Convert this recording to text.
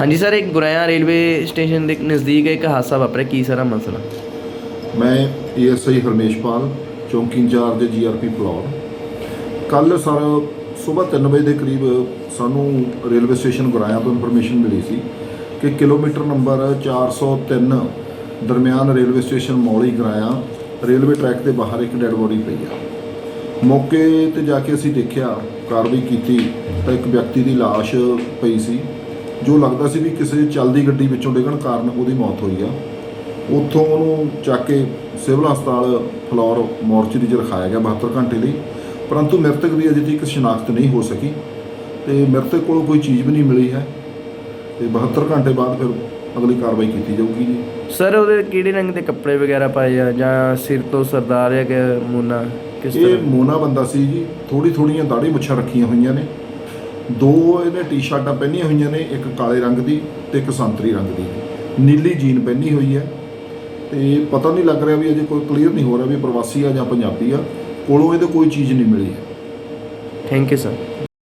ਹਾਂਜੀ ਸਰ, ਇੱਕ ਗੁਰੇਆ railway station ਦੇ ਨਜ਼ਦੀਕ ਇੱਕ ਹਾਦਸਾ ਵਾਪਰਿਆ। ਕੀ ਸਾਰਾ ਮਸਲਾ? ਮੈਂ ਏਐਸਆਈ ਹਰਮੇਸ਼ਪਾਲ, ਚੌਂਕੀ ਇੰਚਾਰਜ ਜੀਆਰਪੀ ਫਲੋਰ ਕੱਲ ਸਰ, ਸਵੇਰ 3 ਵਜੇ ਦੇ ਕਰੀਬ ਸਾਨੂੰ ਰੇਲਵੇ ਸਟੇਸ਼ਨ ਗੁਰਾਇਆ ਤੋਂ ਇਨਫੋਰਮੇਸ਼ਨ ਮਿਲੀ ਸੀ ਕਿ ਕਿਲੋਮੀਟਰ ਨੰਬਰ 403 ਦਰਮਿਆਨ railway station Mauli Goraya, railway track ਦੇ ਬਾਹਰ ਇੱਕ ਡੈੱਡ ਬੋਡੀ ਪਈ ਆ। ਮੌਕੇ ਤੇ ਜਾ ਕੇ ਅਸੀਂ ਦੇਖਿਆ, ਕਾਰਵਾਈ ਕੀਤੀ ਤਾਂ ਇੱਕ ਵਿਅਕਤੀ ਦੀ ਲਾਸ਼ ਪਈ ਸੀ। ਜੋ ਲੱਗਦਾ ਸੀ ਵੀ ਕਿਸੇ ਚੱਲਦੀ ਗੱਡੀ ਵਿੱਚੋਂ ਡਿੱਗਣ ਕਾਰਨ ਉਹਦੀ ਮੌਤ ਹੋਈ ਆ ਉੱਥੋਂ ਉਹਨੂੰ ਚੱਕ ਕੇ ਸਿਵਲ ਹਸਪਤਾਲ ਫਲੋਰ ਮੋਰਚਰੀ 'ਚ ਰਖਾਇਆ ਗਿਆ 72 ਘੰਟੇ ਲਈ। ਪਰੰਤੂ ਮ੍ਰਿਤਕ ਦੀ ਅਜੇ ਤੱਕ ਸ਼ਨਾਖਤ ਨਹੀਂ ਹੋ ਸਕੀ ਤੇ ਮ੍ਰਿਤਕ ਕੋਲੋਂ ਕੋਈ ਚੀਜ਼ ਵੀ ਨਹੀਂ ਮਿਲੀ ਹੈ ਤੇ 72 ਘੰਟੇ ਬਾਅਦ ਫਿਰ ਅਗਲੀ ਕਾਰਵਾਈ ਕੀਤੀ ਜਾਊਗੀ ਜੀ। ਸਰ ਉਹਦੇ ਕਿਹੜੇ ਰੰਗ ਦੇ ਕੱਪੜੇ ਵਗੈਰਾ ਪਾਏ ਆ ਜਾਂ ਸਿਰ ਤੋਂ ਸਰਦਾਰ ਹੈ ਕਿ ਮੂਨਾ? ਕਿਸ ਇਹ ਤਰ੍ਹਾਂ? ਮੋਨਾ ਬੰਦਾ ਸੀ ਜੀ ਥੋੜੀ ਥੋੜੀਆਂ ਦਾੜੀ ਮੁੱਛਾਂ ਰੱਖੀਆਂ ਹੋਈਆਂ ਨੇ। ਦੋ ਇਹਨੇ ਟੀ-ਸ਼ਰਟਾਂ ਪਹਿਨੀਆਂ ਹੋਈਆਂ ਨੇ, ਇੱਕ ਕਾਲੇ ਰੰਗ ਦੀ ਤੇ ਇੱਕ ਸੰਤਰੀ ਰੰਗ ਦੀ। ਨੀਲੀ ਜੀਨ ਪਹਿਨੀ ਹੋਈ ਹੈ। ਤੇ ਪਤਾ ਨਹੀਂ ਲੱਗ ਰਿਹਾ ਵੀ ਅਜੇ ਕੋਈ ਕਲੀਅਰ ਨਹੀਂ ਹੋ ਰਿਹਾ ਵੀ ਪ੍ਰਵਾਸੀ ਆ ਜਾਂ ਪੰਜਾਬੀ ਆ। ਕੋਲੋਂ ਇਹਦੇ ਕੋਈ ਚੀਜ਼ ਨਹੀਂ ਮਿਲੀ। Thank you sir